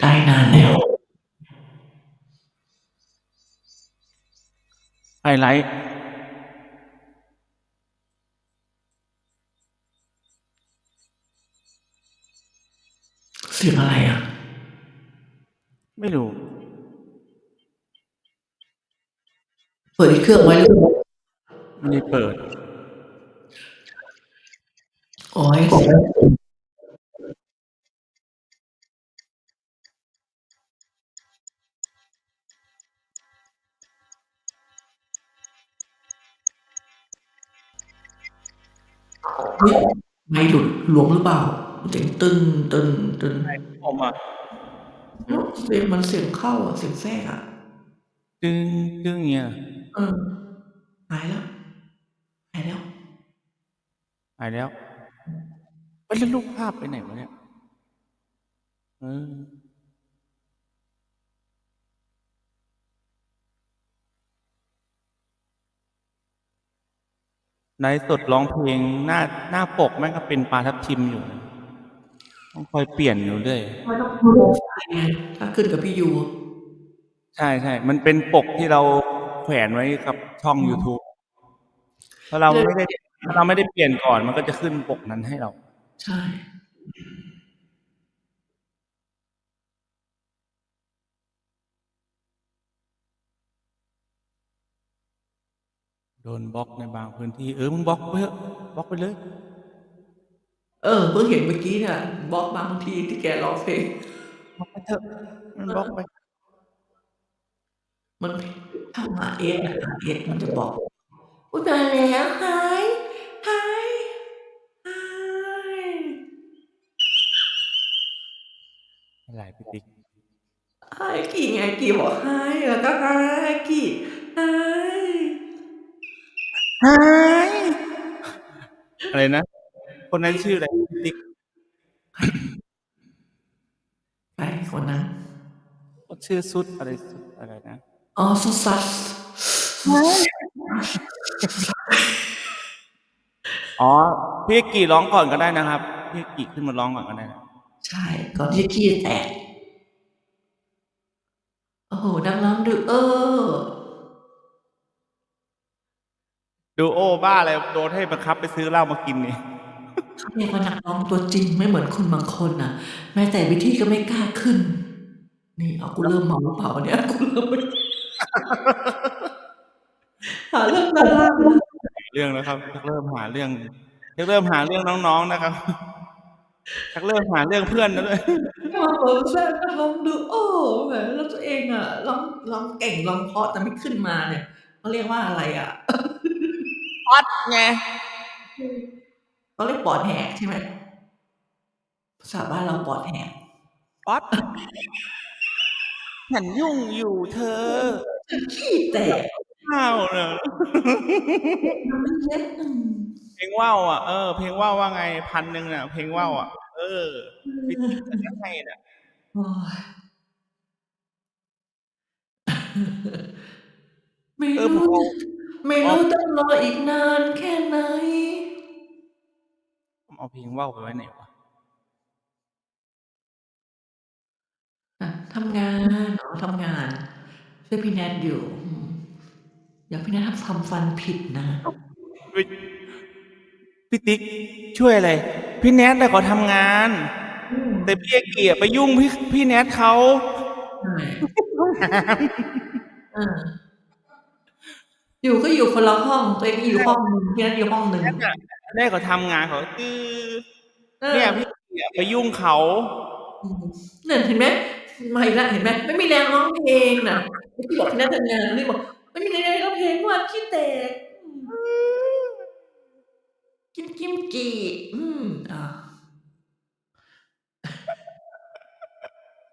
ได้นานแล้ว ไฮไลท์เสียงอะไรอะ ไม่รู้ เปิดอีกเครื่องไว้หรือเปล่าไม่ได้เปิด โอ้ยเสียง เฮ้ยไม่หลุดหลวมหรือเปล่าเสียงตึงตึงตึงผมอะเสียงมันเสียงเข้าอะเสียงแทรกอะดึงดึงเงี้ยเออหายแล้วหายแล้วหายแล้วเอ้ยแล้วรูปภาพไปไหนวะเนี่ยเออ ในสดร้องเพลงหน้าหน้าปกแม่งก็เป็นปลาทับทิมอยู่ ต้องคอยเปลี่ยนอยู่เรื่อยไม่ต้องโปรไฟล์ไงถ้าขึ้นกับพี่ยูใช่ใช่มันเป็นปกที่เราแขวนไว้กับช่อง YouTube ถ้าเราไม่ได้ถ้าเราไม่ได้เปลี่ยนก่อนมันก็จะขึ้นปกนั้นให้เรา ใช่ นบล็อกในบางพื้นที่เออมึงบล็อกไปเถอะบล็อกไปเลย เออเพิ่งเห็นเมื่อกี้เนี่ยบล็อกบางทีที่แกร้องเพลงบล็อกไปเถอะมันบล็อกไป มันถ้าหาเอสหาเอสมันจะบอกอุ้ยตายแล้วหายหายหายอะไรพี่ติ๊กหายกี่ไงกี่บอกหายแล้วก็หายกี่หาย หายอะไรนะ คนนั้นชื่ออะไรพี่ติ๊กไปคนนั้นชื่อสุดอะไรสุดอะไรนะ อ๋อสุสัสอ๋อพี่กี่ร้องก่อนก็ได้นะครับ พี่กี่ขึ้นมาร้องก่อนก็ได้นะใช่ ก่อนที่ขี้จะแตก โอ้โหนักร้องดูเออ ดูโอ้บ้าอะไรโดนให้บังคับไปซื้อเหล้ามากินนี่ เขาเรียกว่านักร้องตัวจริงไม่เหมือนคนบางคนน่ะ แม้แต่วิธีก็ไม่กล้าขึ้น นี่เอากูเริ่มเมาเปล่าเนี่ย กูเริ่มไม่หาเรื่องดาราแล้ว เรื่องแล้วครับ ชักเริ่มหาเรื่อง ชักเริ่มหาเรื่องน้อง ๆ นะครับ ชักเริ่มหาเรื่องเพื่อนแล้วด้วยมาเปิดแซ่บนักร้องดูโอ้แหมแล้วตัวเองอะร้องร้องเก่งร้องเพราะแต่ไม่ขึ้นมาเนี่ยเขาเรียกว่าอะไรอะ ออดไงเขาเรียกปอดแหกใช่ไหมภาษาบ้านเราปอดแหกออดฉันยุ่งอยู่เธอขี้แตกข้าวเนอะมันไม่เล็กอืมเพลงว่าวอะเออเพลงว่าวว่าไงพันหนึ่งน่ะ เพลงว่าวอะ เออพี่ติ๊กจะให้น่ะโอ้ยไม่เออผมรู้เอา ไม่รู้ต้องรออีกนานแค่ไหน ผมเอาเพลงว่าวไปไว้ไหนวะอะทำงานเนาะทำงานช่วยพี่แนทอยู่อืมอยากพี่แนททำทำฟันผิดนะ พี่พี่ติ๊กช่วยอะไร พี่แนทแต่เขาทำงานแต่พี่เอกเกียไปยุ่งพี่พี่แนทเขา ใช่เออ อยู่ก็อยู่คนละห้อง ตัวเองอยู่ห้องหนึ่งพี่แนทอยู่ห้องหนึ่งแนทอะแนทเขาทำงานเขาคือออ เนี่ยพี่เกียไปยุ่งเขา อืมเนี่ยเห็นไหมมาอีกแล้วเห็นไหมไม่มีแรงร้องเพลงน่ะพี่บอกพี่แนททำงานนี่บอกไม่มีแรงร้องเพลงเมื่อวานขี้แตกอืมกินกิมจีอืมอ่า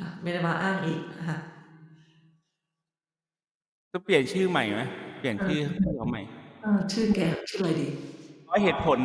อะไม่ได้มาอ้างอีกอะจะเปลี่ยนชื่อใหม่ไหม เปลี่ยนชื่อให้เขาใหม่เออชื่อแกชื่ออะไรดีร้อยเหตุผล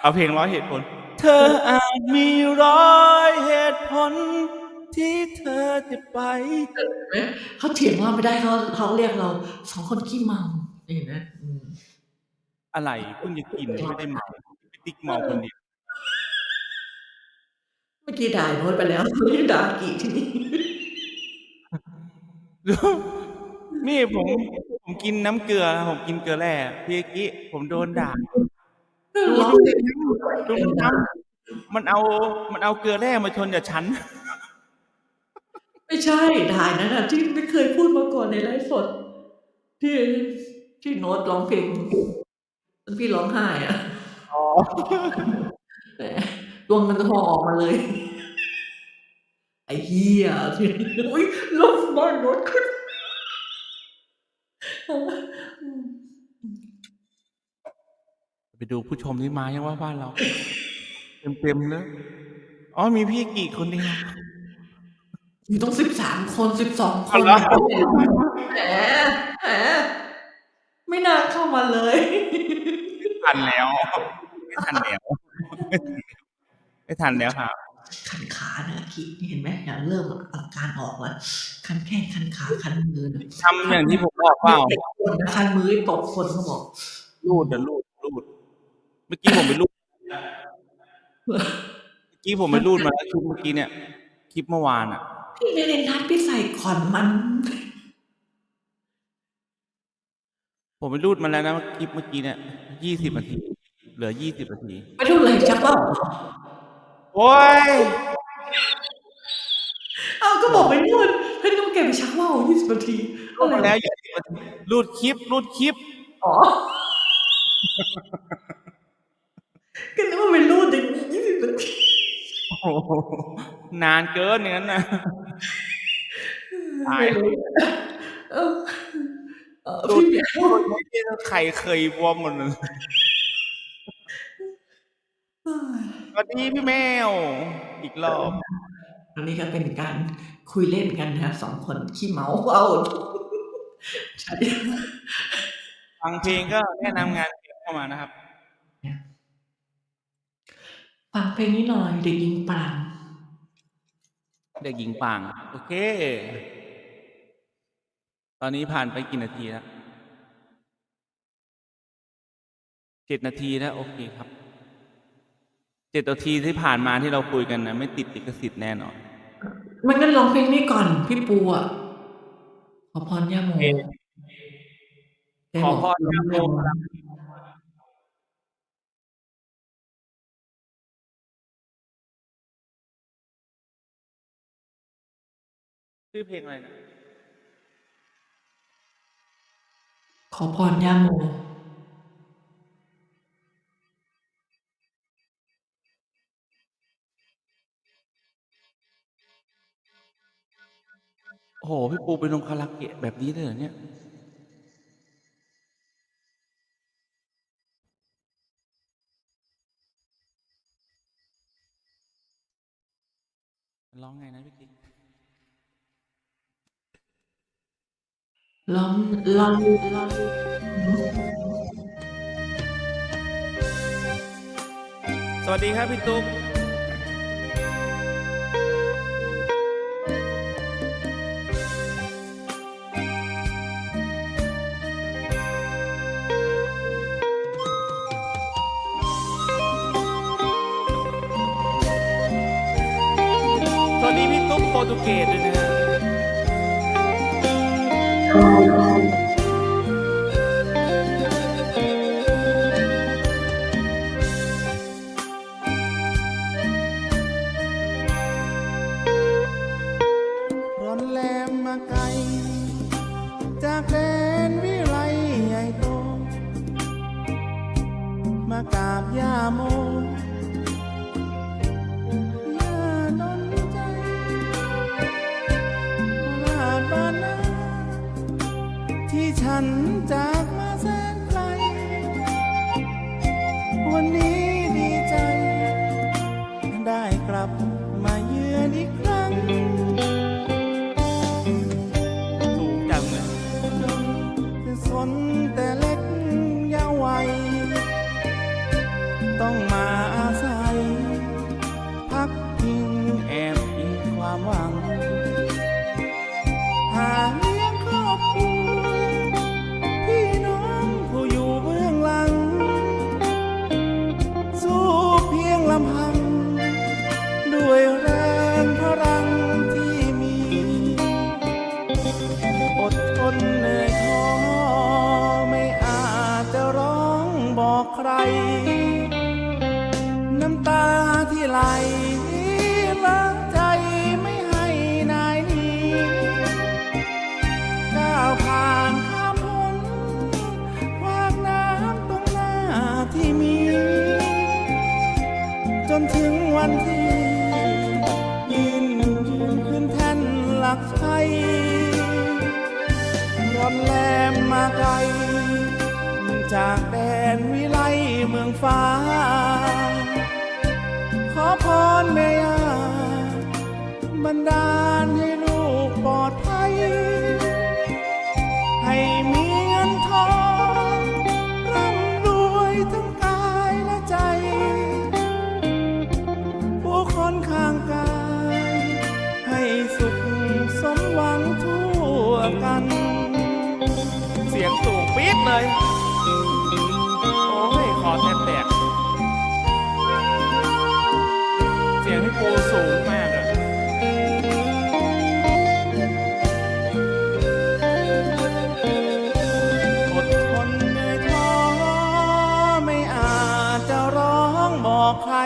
เอาเพลงร้อยเหตุผล เธออาจมีร้อยเหตุผล ที่เธอจะไปเห็นไหมเขาเถียงเราไม่ได้เขาเขาเรียกเราสองคนขี้เมาเห็นไหมอืมอะไรเพิ่งจะกินไม่ได้เมาพี่ติ๊กเมาคนเดียวกี้ด่าโน้ตไปแล้วไม่ด่ากี่ที นี้นี่ผมผมกินน้ำเกลือ ผมกินเกลือแร่พี่กี้ผมโดนด่าดูร้องดูเพลงดูน้ำมันเอามันเอาเกลือแร่มาชนกับฉัน ไม่ใช่ด่านั่นน่ะที่ไม่เคยพูดมาก่อนในไลฟ์สด ที่ที่โน้ตร้องเพลงแล้วพี่ร้องไห้อะอ๋อแหมดวงมันจะพองออกมาเลย ไอ้เหี้ยที่อุ้ยลมบ้านโน้ตขึ้นไปดูผู้ชมที่มายังว่าบ้านเรา เต็มๆเลยอ๋อมีพี่กี่คนเดียวมีต้องสิบสามคนสิบสองคเอานเหรอแหมแหมไม่น่าเข้ามาเลยทันแล้ว ไม่ทันแล้ว ไม่ทันแล้วครับ คันขาเนี่ยคิดเห็นไหมเนี่ยเริ่มอาการออกแล้วคันแข้งคันขาคันมือนะทำอย่างที่ผมบอกเปล่าเตะคนนะคันมือตบคนเขาบอกรูดอะรูดรูด เมื่อกี้ผมไปรูดเมื่อกี้ผมไปรูดมาแล้วคลิปเมื่อกี้เนี่ยคลิปเมื่อวานอะพี่ไม่ได้นัดพี่ใส่ขอนมัน ผมไปรูดมาแล้วนะคลิปเมื่อกี้เนี่ยยี่สิบนาที เหลือยี่สิบนาทีไม่รู้อะไรชักว่า โอ้ย เอาก็บอกไปนู่นให้น้องแกไปชักว่าวยี่สิบนาทีรูดมาแล้วยี่สิบนาทีรูดคลิปรูดคลิป อ๋อก็นึกว่าเป็นรูดอย่างนี้ยี่สิบนาทีโอ้โหนานเกินอย่างนั้นนะตายไม่รู้เออเออรูดพี่รูดไม่ได้ไข่เคยบวมหมดเลย สวัสดีพี่แมว อีกรอบ อันนี้ก็เป็นการคุยเล่นกันนะครับสองคนขี้เมาเอาใช่ฟังเพลงก็แนะนำงานเพลงเข้ามานะครับ ฟังเพลงนี้หน่อยเด็กหญิงปรางเด็กหญิงป่าง โอเค ตอนนี้ผ่านไปกี่นาทีแล้วเจ็ดนาทีแล้ว โอเคครับเจ็ดนาทีที่ผ่านมาที่เราคุยกันนะไม่ติดลิขสิทธิ์แน่นอนมันงั้นร้องเพลงนี้ก่อนพี่ปูอะขอพรย่าโมเพลงแกขอบกพรย่าโมร้องชื่อเพลงอะไรนะขอพรย่าโม โอ้โห พี่ปูไปลงคาราโอเกะแบบนี้เลยเหรอเนี่ย ร้องไงนะพี่กิ๊กล้อมล้อมล้อมสวัสดีครับพี่ตุ๊ก พี่ตุ๊ น้ำตาที่ไหลล้างใจไม่ให้นายหนี้ก้าวผ่านข้ามพ้นวากน้ำตรงหน้าที่มี จนถึงวันที่ ยืนยืนขึ้นแท่นหลักชัยร่อนแลมมาไกลจาก ฟ้า ขอพรแม่ยา บอกใคร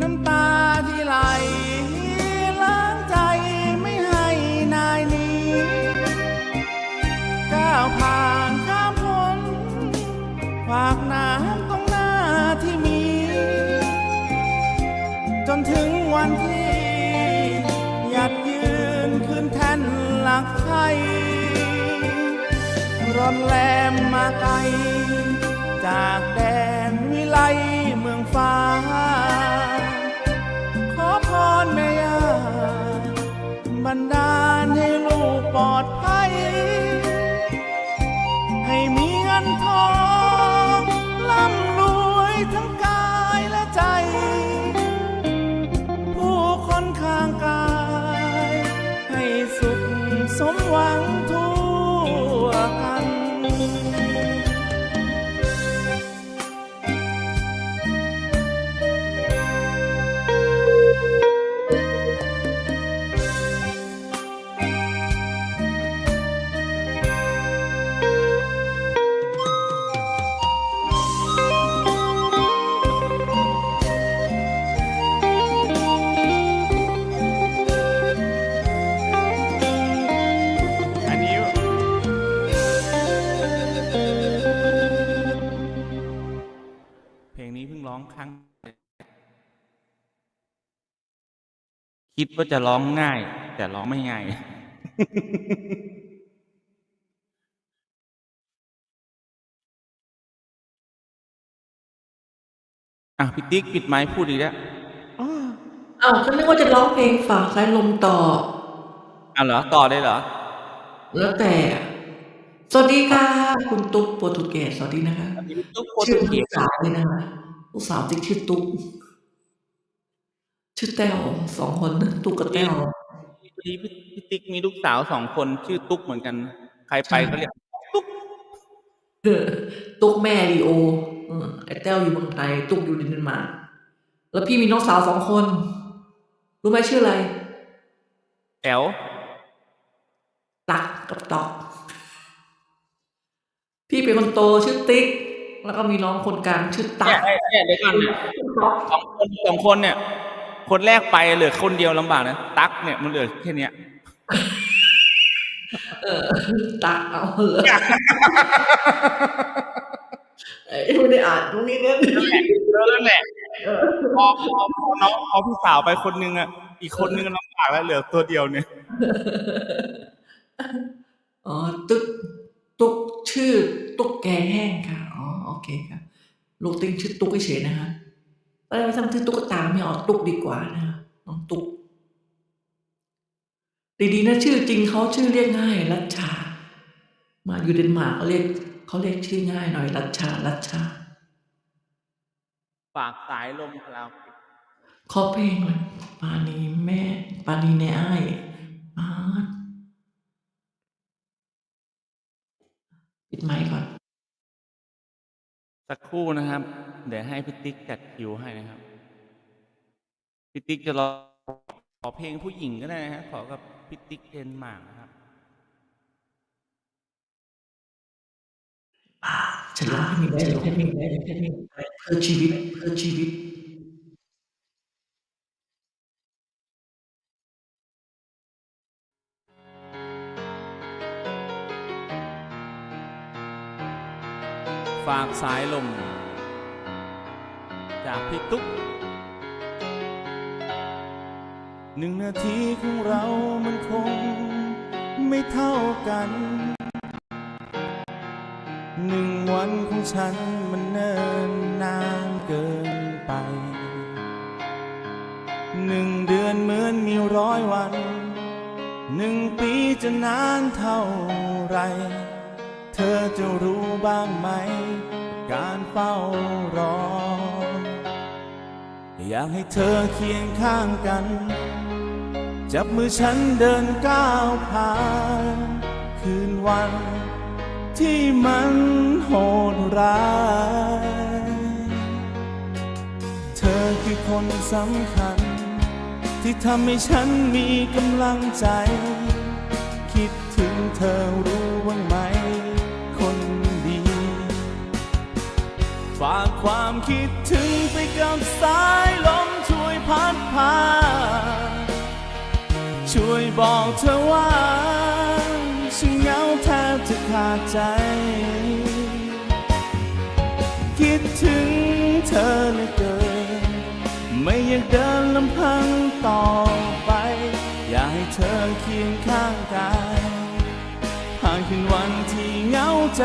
น้ำตาที่ไหลล้างใจไม่ให้นายหนี้ก้าวผ่านข้ามพ้นฝากน้ำตรงหน้าที่มี จนถึงวันที่หยัดยืนขึ้นแท่นหลักชัยร่อนแลมมาไกล ดาลให้ลูกปลอดภัย ให้มีเงินทองร่ำรวยทั้ง คิดว่าจะร้องง่าย แต่ร้องไม่ง่าย อะพี่ติ๊กปิดไม้พูดอีกแล้วอ้าวก็นึกว่าจะร้องเพลงฝากสายลมต่อ อะเหรอต่อได้เหรอ แล้วแต่ สวัสดีค่ะ คุณตุ๊กโปรตุเกสสวัสดีนะคะตุ๊กโปรชื่อตุลูเกกสสาวเลยนะคะลูกสาวติ๊กชื่อตุ๊ก ชื่อแต้วสองคนนะตุ๊กกับแต้วพี่ พี่ติ๊กมีลูกสาวสองคนชื่อตุ๊กเหมือนกัน ใครไปก็เรียกเออ ตุ๊กแม่ลีโอ เออ ไอ้แต้วอยู่เมืองไทย ตุ๊กอยู่เดนมาร์ก แล้วพี่มีน้องสาวสองคน รู้ไหมชื่ออะไร แอลตักกับตอก พี่เป็นคนโตชื่อติ๊ก แล้วก็มีน้องคนกลางชื่อตัเนี่กยเนี่ย เดี๋ยวก่อนเนี่ยต๊อกสองคนสองคนเนี่ย คนแรกไปเหลือคนเดียวลำบากนะตั๊กเนี่ยมันเหลือแค่เนี้ยเออตักเอาเลยไอ้ไม่ได้อ่านตรงนี้เนี่ยนั่นแหละพอพอพอน้องพอพี่สาวไปคนนึงอะอีกคนนึงลำบากแล้วเหลือตัวเดียวเนี่ยอ๋อตุ๊กตุ๊กชื่อตุ๊กแกแห้งค่ะอ๋อโอเคค่ะลูกติ๊กชื่อตุ๊กเฉยๆนะคะ ตอนแรกทำชื่อตุ๊กตาไม่เอาตุ๊กดีกว่านะน้องตุ๊กดีๆนะชื่อจริงเขาชื่อเรียกง่ายรัชชา มาอยู่เดนมาร์กเขาเรียกเขาเรียกชื่อง่ายหน่อยรัชชารัชชา ฝากสายลมคราวขอเพลงเลยปานีแม่ ปานีในอ้ายปาดปิดไมค์ก่อน สักครู่นะครับ เดี๋ยวให้พี่ติ๊กจัดคิวให้นะครับพี่ติ๊กจะรอขอเพลงผู้หญิงก็ได้นะฮะขอกับพี่ติ๊กเดนมาร์กนะครับฉันร้องให้มีได้ร้องให้มีได้ให้มีได้เพื่อชีวิตเพื่อชีวิต ฝากสายลม จากพี่ตุ๊กหนึ่งนาทีของเรามันคงไม่เท่ากัน หนึ่งวันของฉันมันเนิ่นนานเกินไป หนึ่งเดือนเหมือนมีร้อยวัน หนึ่งปีจะนานเท่าไร จะรู้บ้างไหม การเฝ้ารอ อยากให้เธอเคียงข้างกัน จับมือฉันเดินก้าวผ่าน คืนวัน ที่มันโหดร้าย เธอคือคนสำคัญ ที่ทำให้ฉันมีกำลังใจ คิดถึงเธอ ฝากความคิดถึงไปกับสายลมช่วยพัดพา ช่วยบอกเธอว่า ฉันเหงาแทบจะขาดใจ คิดถึงเธอเหลือเกิน ไม่อยากเดินลำพังต่อไป อยากให้เธอเคียงข้างกายผ่านคืนวันที่เหงาใจ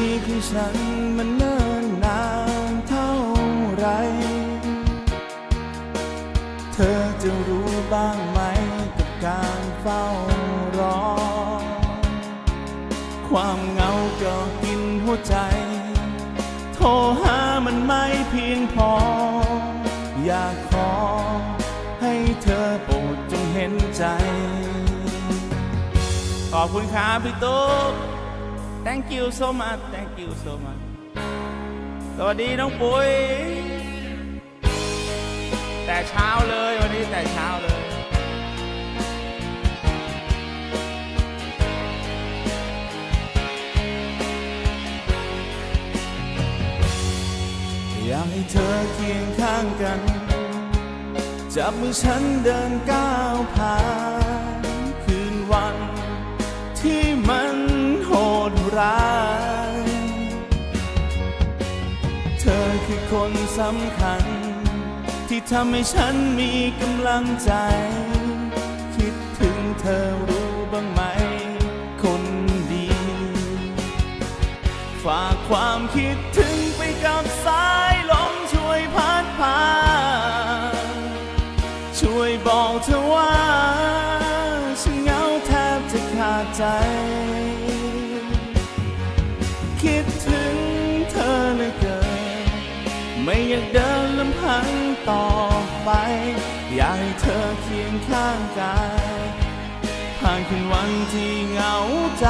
ทีของฉันมันเนิ่นนานเท่าไร เธอจะรู้บ้างไหมกับการเฝ้ารอ ความเหงาก็กินหัวใจ โทรหามันไม่เพียงพอ อยากขอให้เธอโปรดจงเห็นใจ ขอบคุณครับพี่ตุ๊ก thank you so much thank you so much สวัสดีน้องปุ้ยแต่เช้าเลยวันนี้แต่เช้าเลย อยากให้เธอเคียงข้างกัน จับมือฉันเดินก้าวผ่าน คือคนสำคัญ ที่ทำให้ฉันมีกำลังใจ คิดถึงเธอรู้บ้างไหม คนดี ฝากความคิดถึงไปกับสายลมช่วยพัดพา ช่วยบอกเธอว่า ฉันเหงาแทบจะขาดใจ ข้างกายผ่านคืนวันที่เหงาใจ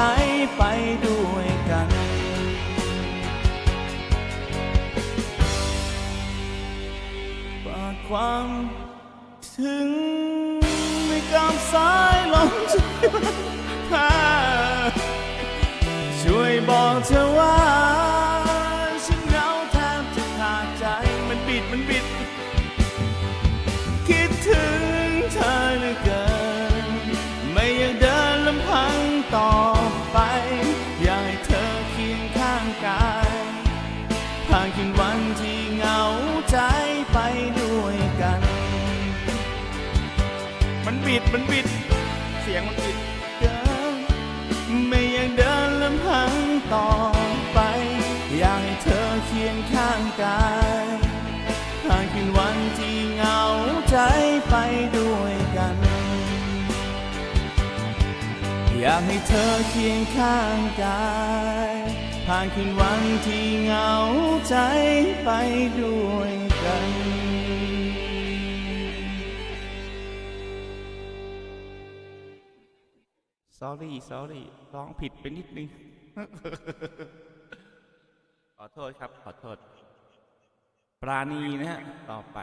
ไปด้วยกัน ฝากความถึงไม่กับสายลมช่วยบอกเธอว่า มันบิด เสียงมันบิดเกินไม่อยากเดินลำพังต่อไป อยากให้เธอเคียงข้างกายผ่านคืนวันที่เหงาใจไปด้วยกัน อยากให้เธอเคียงข้างกายผ่านคืนวันที่เหงาใจไปด้วยกัน sorry sorry ร้องผิดไปนิดนึง ขอโทษครับ ขอโทษ ปราณีนะฮะ ต่อไป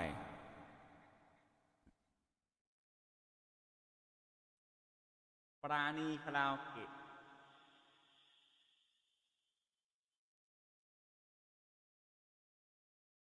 ปราณีคาราโอเกะ